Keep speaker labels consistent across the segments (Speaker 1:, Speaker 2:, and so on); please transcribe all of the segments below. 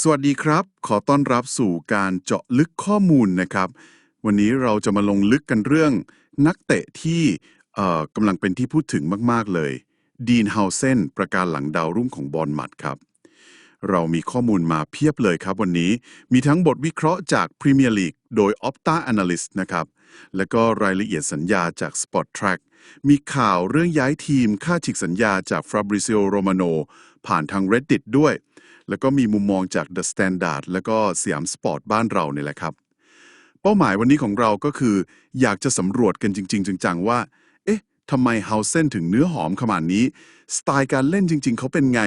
Speaker 1: สวัสดีครับ ขอต้อนรับสู่การเจาะลึกข้อมูลนะครับ วันนี้เราจะมาลงลึกกันเรื่อง นักเตะที่เอ่อกำลังเป็นที่พูดถึงมาก ๆ เลย ดีนเฮาเซนประการหลังดาวรุ่งของบอลมัดครับ เรามีข้อมูลมาเพียบเลยครับวันนี้มีทั้งบทวิเคราะห์จากพรีเมียร์ลีกโดย Opta Analyst นะครับ แล้วก็รายละเอียดสัญญาจาก Spot Track มีข่าวเรื่องย้ายทีมค่าฉีกสัญญาจาก Fabrizio Romano ผ่านทาง Reddit ด้วย แล้วก็มีมุมมองจาก The Standard แล้วก็สยามสปอร์ตบ้านเราเนี่ยแหละครับ เป้าหมายวันนี้ของเราก็คือ อยากจะสำรวจกันจริง ๆ จังๆว่า เอ๊ะทำไมเฮาเซนถึงเนื้อหอมขนาดนี้ สไตล์การเล่นจริง ๆ เขาเป็นไง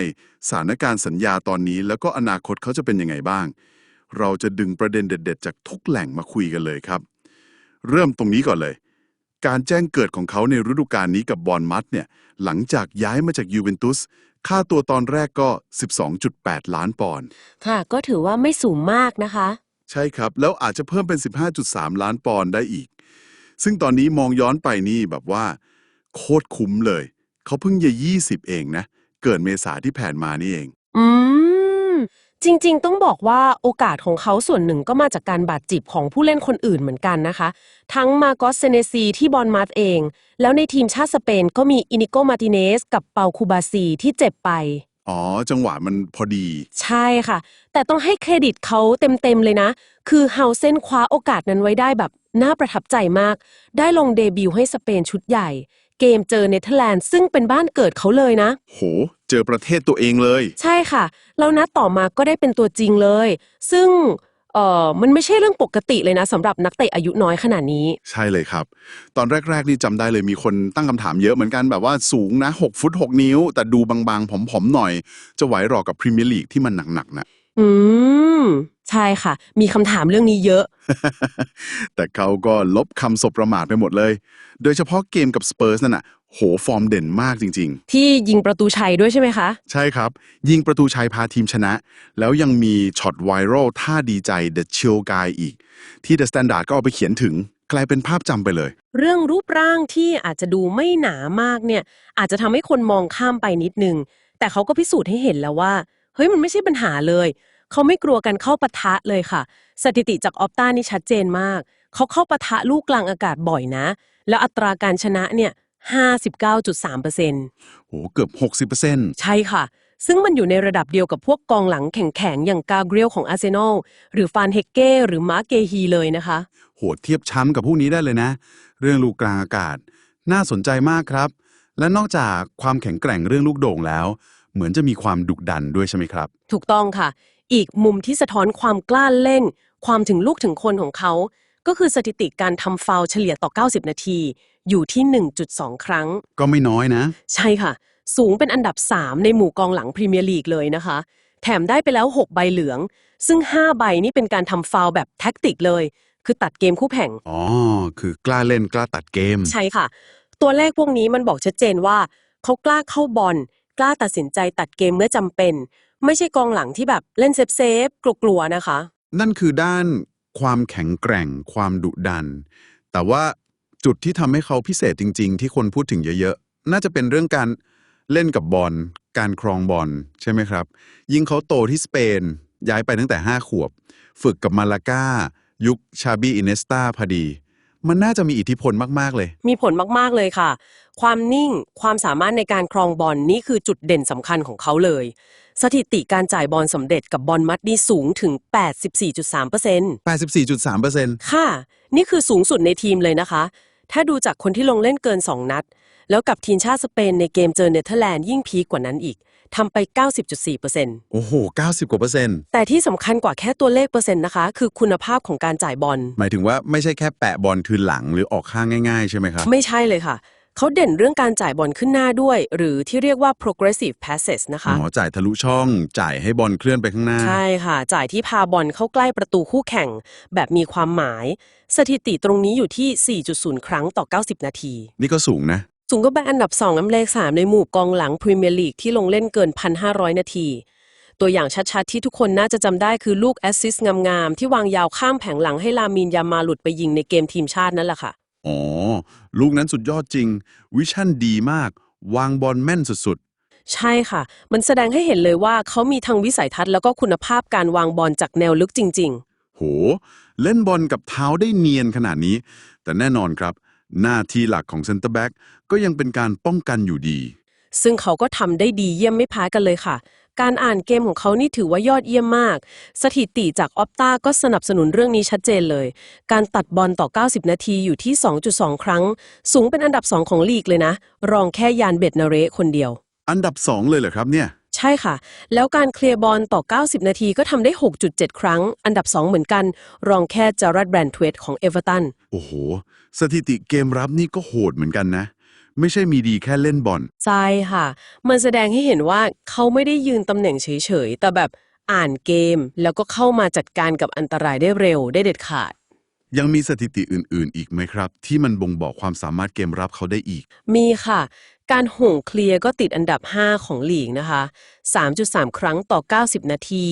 Speaker 1: สถานการณ์สัญญาตอนนี้ แล้วก็อนาคตเขาจะเป็นยังไงบ้าง เราจะดึงประเด็นเด็ด ๆ จากทุกแหล่งมาคุยกันเลยครับ เริ่มตรงนี้ก่อนเลย การแจ้งเกิดของเขาในฤดูกาลนี้กับบอลมัดเนี่ยหลังจากย้ายมาจากยูเวนตุส ค่าตัวตอนแรกก็ 12.8 ล้านปอนด์
Speaker 2: ค่ะ ก็ถือว่าไม่สูงมากนะคะ
Speaker 1: ใช่ครับ แล้วอาจจะเพิ่มเป็น 15.3 ล้านปอนด์ได้อีก ซึ่งตอนนี้มองย้อนไปนี่แบบว่า โคตรคุ้มเลย เขาเพิ่งจะ20 เองนะ เกิดเมษาที่ผ่านมานี่เอง
Speaker 2: อืม จริงๆ ต้องบอกว่าโอกาสของเขาส่วนหนึ่งก็มาจากการบาดเจ็บของผู้เล่นคนอื่นเหมือนกันนะคะ ทั้งมาโกสเซเนซีที่บอลมาร์เอง แล้วในทีมชาติสเปนก็มีอินิโกมาติเนสกับเปาคูบาซีที่เจ็บไป
Speaker 1: อ๋อ จังหวะมันพอดี
Speaker 2: ใช่ค่ะ แต่ต้องให้เครดิตเขาเต็มๆเลยนะ คือเฮาเซนคว้าโอกาสนั้นไว้ได้แบบน่าประทับใจมาก ได้ลงเดบิวต์ให้สเปนชุดใหญ่ เกมเจอเนเธอร์แลนด์ซึ่งเป็นบ้านเกิดเขาเลยนะ
Speaker 1: โห เจอประเทศตัวเองเลย
Speaker 2: ใช่ค่ะ แล้วนัดต่อมาก็ได้เป็นตัวจริงเลย ซึ่งเอ่อมันไม่ใช่เรื่องปกติเลยนะสำหรับนักเตะอายุน้อยขนาดนี้
Speaker 1: ใช่เลยครับ ตอนแรกๆนี่จำได้เลยมีคนตั้งคำถามเยอะเหมือนกันแบบว่าสูงนะ 6 ฟุต 6 นิ้ว แต่ดูบางๆ ผอมๆ หน่อย จะไหวหรอกับพรีเมียร์ลีกที่มันหนักๆนะ
Speaker 2: อืม ใช่ค่ะ มีคำถามเรื่องนี้เยอะ
Speaker 1: แต่เขาก็ลบคำสบประมาทไปหมดเลย โดยเฉพาะเกมกับสเปอร์สนั่นน่ะโหฟอร์มเด่นมากจริง
Speaker 2: ที่ยิงประตูชัยด้วยใช่ไหมคะ
Speaker 1: ๆ ใช่ครับ ยิงประตูชัยพาทีมชนะ แล้วยังมีช็อตไวรัลท่าดีใจ The Chill Guy อีก ที่ The Standard ก็เอาไปเขียนถึง กลายเป็นภาพจำไปเลย
Speaker 2: เรื่องรูปร่างที่อาจจะดูไม่หนามากเนี่ย อาจจะทำให้คนมองข้ามไปนิดนึง แต่เขาก็พิสูจน์ให้เห็นแล้วว่า เฮ้ยมันไม่ใช่ปัญหาเลย เขาไม่กลัวกันเข้าปะทะเลยค่ะ สถิติจากออปต้านี่ชัดเจนมาก เขาเข้าปะทะลูกกลางอากาศบ่อยนะ แล้วอัตราการชนะเนี่ย59.3%
Speaker 1: โหเกือบ 60%
Speaker 2: ใช่ค่ะ ซึ่งมันอยู่ในระดับเดียวกับพวกกองหลังแข็งๆ อย่างกาเบรียลของอาร์เซนอลหรือฟานเฮกเก้หรือมาร์กเกฮีเลยนะคะ
Speaker 1: โหดเทียบช้ำกับพวกนี้ได้เลยนะ เรื่องลูกกลางอากาศ น่าสนใจมากครับ และนอกจากความแข็งแกร่งเรื่องลูกโด่งแล้ว เหมือนจะมีความดุดันด้วยใช่ไหมครับ
Speaker 2: ถูกต้องค่ะ อีกมุมที่สะท้อนความกล้าเล่น ความถึงลูกถึงคนของเขา ก็คือสถิติการทำฟาวล์เฉลี่ยต่อ 90 นาที อยู่ที่ 1.2 ครั้ง
Speaker 1: ก็ไม่น้อยนะ
Speaker 2: ใช่ค่ะ สูงเป็นอันดับ 3 ในหมู่กองหลังพรีเมียร์ลีกเลยนะคะ แถมได้ไปแล้ว 6 ใบเหลือง ซึ่ง 5 ใบนี่เป็นการทำฟาวล์แบบแท็กติกเลย คือตัดเกมคู่แข่ง
Speaker 1: อ๋อ คือกล้าเล่นกล้าตัดเกม
Speaker 2: ใช่ค่ะ ตัวเลขพวกนี้มันบอกชัดเจนว่า เขากล้าเข้าบอล กล้าตัดสินใจตัดเกมเมื่อจำเป็น ไม่ใช่กองหลังที่แบบเล่นเซฟเซฟๆกลัวๆนะคะ
Speaker 1: นั่นคือด้านความแข็งแกร่ง ความดุดัน แต่ว่าจุดที่ทำให้เขาพิเศษจริง ๆ ที่คนพูดถึงเยอะๆ น่าจะเป็นเรื่องการเล่นกับบอลการครองบอลใช่ไหมครับ ยิ่งเขาโตที่สเปน ย้ายไปตั้งแต่ 5 ขวบ ฝึกกับมาลากายุคชาบีอินเนสตาพอดี มันน่าจะมีอิทธิพลมาก ๆ เลย
Speaker 2: มีผลมาก ๆ เลยค่ะ ความนิ่ง ความสามารถในการครองบอลนี่คือจุดเด่นสำคัญของเขาเลย สถิติการจ่ายบอลสำเร็จกับบอลมัดนี่สูงถึง 84.3%
Speaker 1: 84.3%
Speaker 2: ค่ะ นี่คือสูงสุดในทีมเลยนะคะ ถ้าดูจากคนที่ลงเล่นเกิน 2 นัด แล้วกับทีมชาติสเปนในเกมเจอเนเธอร์แลนด์ยิ่งพีคกว่านั้นอีก ทำไป 90.4%
Speaker 1: โอ้โห 90 กว่าเปอร์เซ็นต์
Speaker 2: แต่ที่สำคัญกว่าแค่ตัวเลขเปอร์เซ็นต์นะคะ คือคุณภาพของการจ่ายบอล
Speaker 1: หมายถึงว่าไม่ใช่แค่แปะบอลคืนหลังหรือออกข้างง่ายๆ ใช่ไหมครับ
Speaker 2: ไม่ใช่เลยค่ะ เขาเด่นเรื่องการจ่ายบอลขึ้นหน้าด้วย หรือที่เรียกว่า progressive passes นะคะ
Speaker 1: อ๋อ จ่ายทะลุช่อง จ่ายให้บอลเคลื่อนไปข้างหน้า
Speaker 2: ใช่ค่ะ จ่ายที่พาบอลเข้าใกล้ประตูคู่แข่ง แบบมีความหมาย สถิติตรงนี้อยู่ที่ 4.0 ครั้งต่อ 90 นาที
Speaker 1: นี่ก็สูงนะ
Speaker 2: สูงก็เป็นอันดับ2อันเลข3ในหมู่กองหลังพรีเมียร์ลีกที่ลงเล่นเกิน 1,500 นาที ตัวอย่างชัดๆ ที่ทุกคนน่าจะจำได้คือลูกแอสซิสต์งามๆ ที่วางยาวข้ามแผงหลังให้ลามีนยามาหลุดไปยิงในเกมทีมชาตินั่นแหละค่ะ
Speaker 1: อ๋อ ลูกนั้นสุดยอดจริง วิชั่นดีมาก วางบอลแม่นสุด
Speaker 2: ใช่ค่ะ มันแสดงให้เห็นเลยว่าเขามีทั้งวิสัยทัศน์แล้วก็คุณภาพการวางบอลจากแนวลึกจริง
Speaker 1: โห เล่นบอลกับเท้าได้เนียนขนาดนี้ แต่แน่นอนครับ หน้าที่หลักของเซนเตอร์แบ็กก็ยังเป็นการป้องกันอยู่ดี
Speaker 2: ๆซึ่งเขาก็ทำได้ดีเยี่ยมไม่แพ้กันเลยค่ะ การอ่านเกมของเขานี่ถือว่ายอดเยี่ยมมาก สถิติจากออปตาก็สนับสนุนเรื่องนี้ชัดเจนเลย การตัดบอลต่อ 90 นาทีอยู่ที่ 2.2 ครั้ง สูงเป็นอันดับ 2 ของลีกเลยนะ รองแค่ยานเบ็ดนาเรคนเดียว
Speaker 1: อันดับ 2 เลยเหรอครับเนี่ย
Speaker 2: ใช่ค่ะ แล้วการเคลียร์บอลต่อ 90 นาทีก็ทำได้ 6.7 ครั้ง อันดับ 2 เหมือนกัน รองแค่จารัดแบรนทเวตของเอเวอร์ตัน
Speaker 1: โอ้โห สถิติเกมรับนี่ก็โหดเหมือนกันนะ ไม่ใช่มีดีแค่เล่นบอล
Speaker 2: ใช่ค่ะ มันแสดงให้เห็นว่าเขาไม่ได้ยืนตำแหน่งเฉยๆ แต่แบบอ่านเกม แล้วก็เข้ามาจัดการกับอันตรายได้เร็วได้เด็ดขาด
Speaker 1: ยังมีสถิติอื่น ๆ อีกไหมครับ ที่มันบ่งบอกความสามารถเกมรับเขาได้อีก
Speaker 2: มีค่ะ การห่วงเคลียร์ก็ติดอันดับ 5 ของลีกนะคะ 3.3 ครั้งต่อ 90 นาที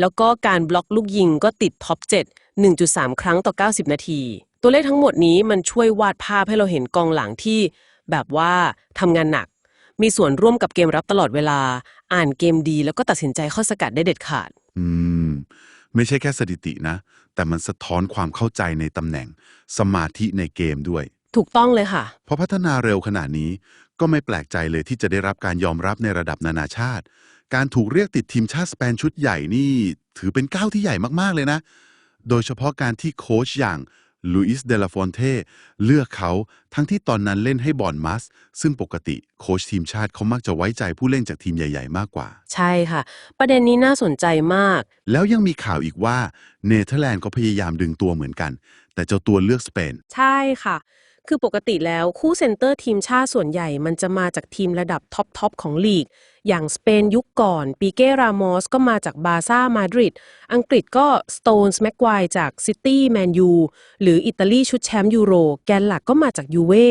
Speaker 2: แล้วก็การบล็อกลูกยิงก็ติดท็อป 7 1.3 ครั้งต่อ 90 นาที ตัวเลขทั้งหมดนี้มันช่วยวาดภาพให้เราเห็นกองหลังที่ แบบว่าทำงานหนัก มีส่วนร่วมกับเกมรับตลอดเวลา อ่านเกมดีแล้วก็ตัดสินใจเข้าสกัดได้เด็ดขาด
Speaker 1: อืม ไม่ใช่แค่สถิตินะ แต่มันสะท้อนความเข้าใจในตำแหน่ง สมาธิในเกมด้วย
Speaker 2: ถูกต้องเลยค่ะ
Speaker 1: พอพัฒนาเร็วขนาดนี้ ก็ไม่แปลกใจเลยที่จะได้รับการยอมรับในระดับนานาชาติ การถูกเรียกติดทีมชาติสเปนชุดใหญ่นี่ ถือเป็นก้าวที่ใหญ่มากๆเลยนะ โดยเฉพาะการที่โค้ชอย่าง ลุอิสเดลาฟอนเทเลือกเขาทั้งที่ตอนนั้นเล่นให้บอร์นมัส ซึ่งปกติโค้ชทีมชาติเขามักจะไว้ใจผู้เล่นจากทีมใหญ่ ๆ มากกว่า
Speaker 2: ใช่ค่ะ ประเด็นนี้น่าสนใจมาก
Speaker 1: แล้วยังมีข่าวอีกว่าเนเธอร์แลนด์ก็พยายามดึงตัวเหมือนกัน แต่เจ้าตัวเลือกสเปน
Speaker 2: ใช่ค่ะ คือปกติแล้วคู่เซนเตอร์ทีมชาติส่วนใหญ่มันจะมาจากทีมระดับท็อปทอปของลีก อย่างสเปนยุคก่อนปีเก้รามอสก็มาจากบาซ่ามาดริดอังกฤษก็สโตนส์แม็กควายจากซิตี้แมนยูหรืออิตาลีชุดแชมป์ยูโร แกนหลักก็มาจากยูเว่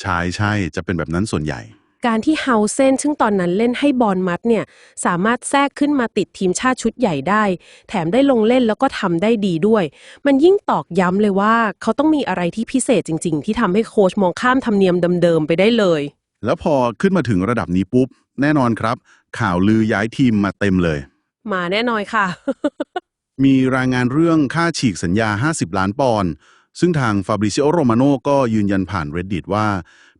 Speaker 1: ใช่ใช่จะเป็นแบบนั้นส่วนใหญ่
Speaker 2: การที่เฮาเซนซึ่งตอนนั้นเล่นให้บอลมัดเนี่ย สามารถแทรกขึ้นมาติดทีมชาติชุดใหญ่ได้ แถมได้ลงเล่นแล้วก็ทำได้ดีด้วย มันยิ่งตอกย้ำเลยว่า เขาต้องมีอะไรที่พิเศษจริง ๆ ที่ทำให้โค้ชมองข้ามธรรมเนียมเดิมๆไปได้เลย
Speaker 1: แล้วพอขึ้นมาถึงระดับนี้ปุ๊บ แน่นอนครับ ข่าวลือย้ายทีมมาเต็มเลย
Speaker 2: มาแน่นอนค่ะ
Speaker 1: มีรายงานเรื่องค่าฉีกสัญญา 50 ล้านปอนด์ซึ่งทางฟาบริซิโอโรมาโนก็ยืนยันผ่าน reddit ว่า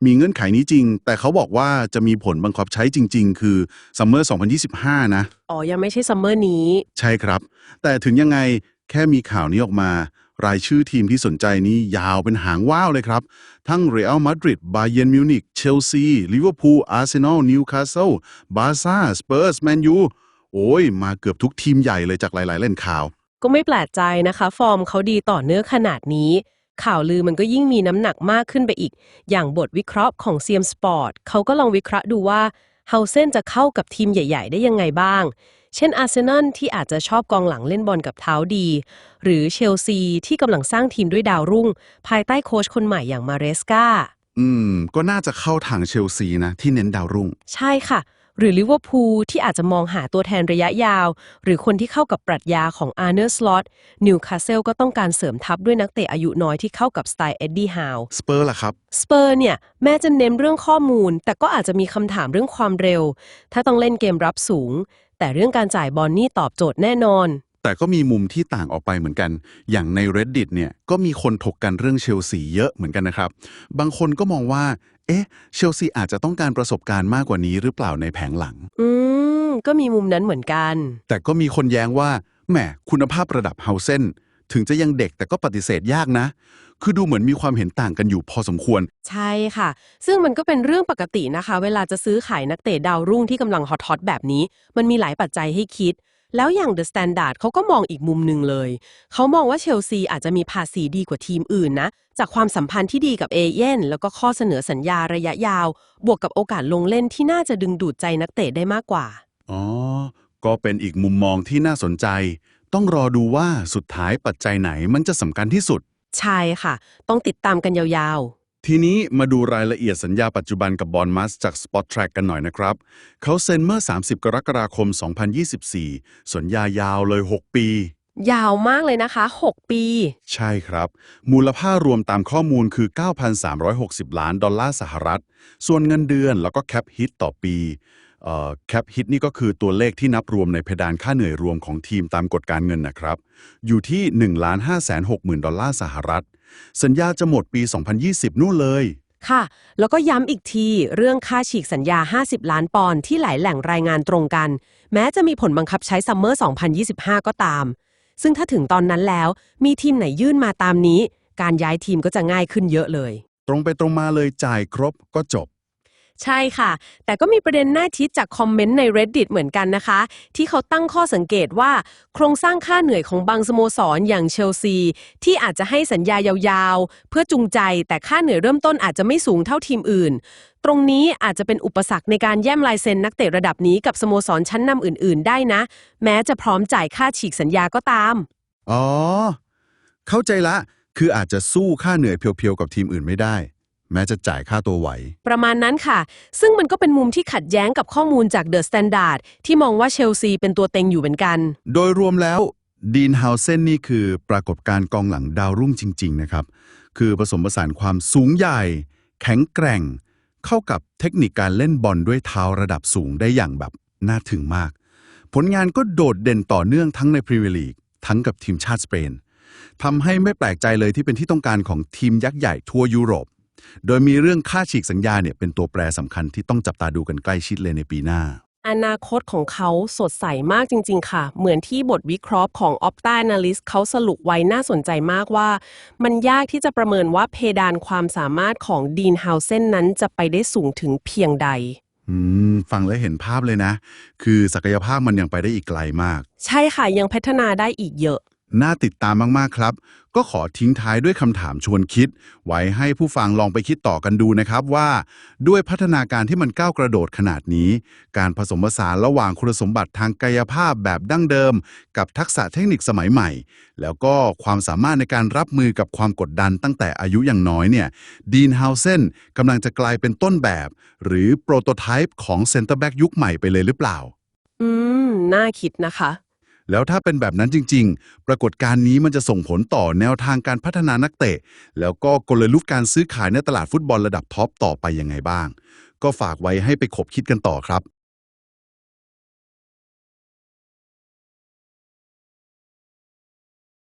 Speaker 1: มีเงื่อนไขนี้จริง แต่เขาบอกว่าจะมีผลบังคับใช้จริง ๆ คือซัมเมอร์2025 นะ
Speaker 2: อ๋อ ยังไม่ใช่ซัมเมอร์นี้
Speaker 1: ใช่ครับ แต่ถึงยังไงแค่มีข่าวนี้ออกมา รายชื่อทีมที่สนใจนี้ยาวเป็นหางว่าวเลยครับ ทั้งเรอัลมาดริดบาเย n นมิวนิกเชลซีลิเวอร์พูลอาร์เซนอลนิวคาสเซิลบาซ่าสเปอร์สแมนยูโอ้ย มาเกือบทุกทีมใหญ่เลยจากหลาย ๆ เล่นข่าว
Speaker 2: ก็ไม่แปลกใจนะคะ ฟอร์มเขาดีต่อเนื่องขนาดนี้ ข่าวลือมันก็ยิ่งมีน้ำหนักมากขึ้นไปอีก อย่างบทวิเคราะห์ของเซียมสปอร์ตเขาก็ลองวิเคราะห์ดูว่าเฮาเซนจะเข้ากับทีมใหญ่ ๆ ได้ยังไงบ้าง เช่นอาร์เซนอลที่อาจจะชอบกองหลังเล่นบอลกับเท้าดี หรือเชลซีที่กำลังสร้างทีมด้วยดาวรุ่ง ภายใต้โค้ชคนใหม่อย่างมาเรสกา
Speaker 1: อืม ก็น่าจะเข้าทางเชลซีนะ ที่เน้นดาวรุ่ง
Speaker 2: ใช่ค่ะ หรือลิเวอร์พูลที่อาจจะมองหาตัวแทนระยะยาว หรือคนที่เข้ากับปรัชญาของอาร์เนอร์สล็อตนิวคาสเซิลก็ต้องการเสริมทัพด้วยนักเตะอายุน้อยที่เข้ากับสไตล์เอ็ดดี้ฮาว
Speaker 1: สเปอร์ล่ะครับ
Speaker 2: สเปอร์เนี่ย แม้จะเน้นเรื่องข้อมูล แต่ก็อาจจะมีคำถามเรื่องความเร็ว ถ้าต้องเล่นเกมรับสูง แต่เรื่องการจ่ายบอลนี่ตอบโจทย์แน่นอน
Speaker 1: แต่ก็มีมุมที่ต่างออกไปเหมือนกัน อย่างใน reddit เนี่ยก็มีคนถกกันเรื่องเชลซีเยอะเหมือนกันนะครับ บางคนก็มองว่า เอ๊ะ เชลซีอาจจะต้องการประสบการณ์มากกว่านี้หรือเปล่าในแผงหลัง
Speaker 2: อืม ก็มีมุมนั้นเหมือนกัน
Speaker 1: แต่ก็มีคนแย้งว่าแหมคุณภาพระดับเฮาเซนถึงจะยังเด็กแต่ก็ปฏิเสธยากนะ คือดูเหมือนมีความเห็นต่างกันอยู่พอสมควร
Speaker 2: ใช่ค่ะ ซึ่งมันก็เป็นเรื่องปกตินะคะ เวลาจะซื้อขายนักเตะดาวรุ่งที่กำลังฮอตๆแบบนี้ มันมีหลายปัจจัยให้คิด แล้วอย่าง The Standard เขาก็มองอีกมุมหนึ่งเลย เขามองว่าเชลซีอาจจะมีภาษีดีกว่าทีมอื่นนะ จากความสัมพันธ์ที่ดีกับเอเย่นแล้วก็ข้อเสนอสัญญาระยะยาว บวกกับโอกาสลงเล่นที่น่าจะดึงดูดใจนักเตะได้มากกว่า
Speaker 1: อ๋อ ก็เป็นอีกมุมมองที่น่าสนใจ ต้องรอดูว่าสุดท้ายปัจจัยไหนมันจะสำคัญที่สุด
Speaker 2: ใช่ค่ะ ต้องติดตามกันยาว
Speaker 1: ทีนี้มาดูรายละเอียดสัญญาปัจจุบันกับบอลมัสจาก Spot Track กันหน่อยนะครับ เขาเซ็นเมื่อ 30 กรกฎาคม 2024 สัญญายาวเลย 6 ปี
Speaker 2: ๆยาวมากเลยนะคะ 6 ปี
Speaker 1: ใช่ครับ มูลค่ารวมตามข้อมูลคือ 9,360 ล้านดอลลาร์สหรัฐ ส่วนเงินเดือนแล้วก็แคปฮิตต่อปี แคปฮิตนี่ก็คือตัวเลขที่นับรวมในเพดานค่าเหนื่อยรวมของทีมตามกฎการเงินนะครับ อยู่ที่ 1 5 6 0 0 0 0 ดอลลาร์สหรัฐ สัญญาจะหมดปี 2020 นู่นเลย
Speaker 2: ค่ะ แล้วก็ย้ำอีกทีเรื่องค่าฉีกสัญญา 50 ล้านปอนด์ที่หลายแหล่งรายงานตรงกัน แม้จะมีผลบังคับใช้ซัมเมอร์ 2025 ก็ตาม ซึ่งถ้าถึงตอนนั้นแล้ว มีทีมไหนยื่นมาตามนี้ การย้ายทีมก็จะง่ายขึ้นเยอะเลย
Speaker 1: ตรงไปตรงมาเลยจ่ายครบก็จบ
Speaker 2: ใช่ค่ะ แต่ก็มีประเด็นน่าคิดจากคอมเมนต์ใน reddit เหมือนกันนะคะ ที่เขาตั้งข้อสังเกตว่า โครงสร้างค่าเหนื่อยของบางสโมสรอย่างเชลซี ที่อาจจะให้สัญญายาวๆ เพื่อจูงใจ แต่ค่าเหนื่อยเริ่มต้นอาจจะไม่สูงเท่าทีมอื่น ตรงนี้อาจจะเป็นอุปสรรคในการแย่มลายเซ็นนักเตะระดับนี้กับสโมสรชั้นนำอื่น ๆ ได้นะ แม้จะพร้อมจ่ายค่าฉีกสัญญาก็ตาม
Speaker 1: อ๋อ เข้าใจละ คืออาจจะสู้ค่าเหนื่อยเพียวๆกับทีมอื่นไม่ได้ แม้จะจ่ายค่าตัวไหว
Speaker 2: ประมาณนั้นค่ะ ซึ่งมันก็เป็นมุมที่ขัดแย้งกับข้อมูลจากเดอะสแตนดาร์ดที่มองว่าเชลซีเป็นตัวเต็งอยู่เหมือนกัน
Speaker 1: โดยรวมแล้วดีนฮาวเซนนี่คือปรากฏการณ์กองหลังดาวรุ่งจริง ๆ นะครับ คือผสมผสานความสูงใหญ่ แข็งแกร่ง เข้ากับเทคนิคการเล่นบอลด้วยเท้าระดับสูงได้อย่างแบบน่าถึงมาก ผลงานก็โดดเด่นต่อเนื่องทั้งในพรีเมียร์ลีกทั้งกับทีมชาติสเปนทำให้ไม่แปลกใจเลยที่เป็นที่ต้องการของทีมยักษ์ใหญ่ทั่วยุโรป โดยมีเรื่องค่าฉีกสัญญาเนี่ยเป็นตัวแปรสำคัญที่ต้องจับตาดูกันใกล้ชิดเลยในปีหน้า
Speaker 2: อนาคตของเขาสดใสมากจริง ๆ ค่ะ เหมือนที่บทวิเคราะห์ของ Opta Analyst เขาสรุปไว้น่าสนใจมากว่า มันยากที่จะประเมินว่าเพดานความสามารถของดีนฮาวเซนนั้นจะไปได้สูงถึงเพียงใด
Speaker 1: อืมฟังแล้วเห็นภาพเลยนะ คือศักยภาพมันยังไปได้อีกไกลมาก
Speaker 2: ใช่ค่ะยังพัฒนาได้อีกเยอะ
Speaker 1: น่าติดตามมาก ๆ ครับ ก็ขอทิ้งท้ายด้วยคำถามชวนคิด ไว้ให้ผู้ฟังลองไปคิดต่อกันดูนะครับว่า ด้วยพัฒนาการที่มันก้าวกระโดดขนาดนี้ การผสมผสานระหว่างคุณสมบัติทางกายภาพแบบดั้งเดิม กับทักษะเทคนิคสมัยใหม่ แล้วก็ความสามารถในการรับมือกับความกดดันตั้งแต่อายุอย่างน้อยเนี่ยดีนฮาเซนกำลังจะกลายเป็นต้นแบบ หรือโปรโตไทป์ของเซนเตอร์แบ็กยุคใหม่ไปเลยหรือเปล่า
Speaker 2: อืม น่าคิดนะคะ
Speaker 1: แล้วถ้าเป็นแบบนั้นจริง ๆ ปรากฏการณ์นี้มันจะส่งผลต่อแนวทางการพัฒนานักเตะ แล้วก็กลยุทธ์การซื้อขายในตลาดฟุตบอลระดับท็อปต่อไปยังไงบ้าง ก็ฝากไว้ให้ไปคบคิดกันต่อครับ